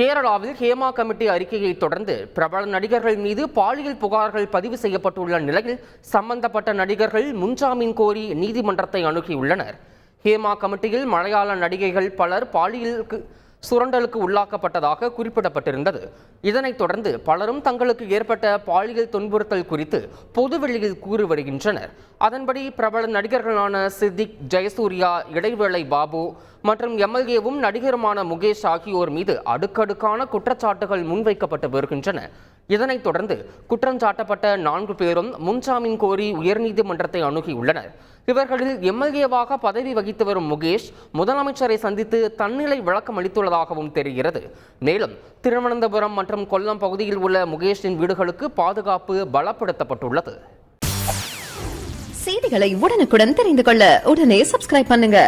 கேரளாவில் ஹேமா கமிட்டி அறிக்கையை தொடர்ந்து பிரபல நடிகர்கள் மீது பாலியல் புகார்கள் பதிவு செய்யப்பட்டுள்ள நிலையில் சம்பந்தப்பட்ட நடிகர்கள் முன்ஜாமீன் கோரி நீதிமன்றத்தை அணுகியுள்ளனர். ஹேமா கமிட்டியில் மலையாள நடிகைகள் பலர் பாலியலுக்கு சுரண்டலுக்கு உள்ளாக்கப்பட்டதாக குறிப்பிடப்பட்டிருந்தது. இதனைத் தொடர்ந்து பலரும் தங்களுக்கு ஏற்பட்ட பாலியல் துன்புறுத்தல் குறித்து பொதுவெளியில் கூறி வருகின்றனர். அதன்படி பிரபல நடிகர்களான சித்திக் ஜெயசூர்யா இடைவேளை பாபு மற்றும் எம்எல்ஏவும் நடிகருமான முகேஷ் ஆகியோர் மீது அடுக்கடுக்கான குற்றச்சாட்டுகள் முன்வைக்கப்பட்டு வருகின்றன. இதனைத் தொடர்ந்து குற்றஞ்சாட்டப்பட்ட நான்கு பேரும் முன்ஜாமீன் கோரி உயர்நீதிமன்றத்தை அணுகியுள்ளனர். இவர்களில் எம்எல்ஏவாக பதவி வகித்து வரும் முகேஷ் முதலமைச்சரை சந்தித்து தன்னிலை விளக்கம் அளித்துள்ளதாகவும் தெரிகிறது. மேலும் திருவனந்தபுரம் மற்றும் கொல்லம் பகுதியில் உள்ள முகேஷின் வீடுகளுக்கு பாதுகாப்பு பலப்படுத்தப்பட்டுள்ளது. செய்திகளை உடனுக்குடன் தெரிந்து கொள்ள உடனே சப்ஸ்கிரைப் பண்ணுங்க.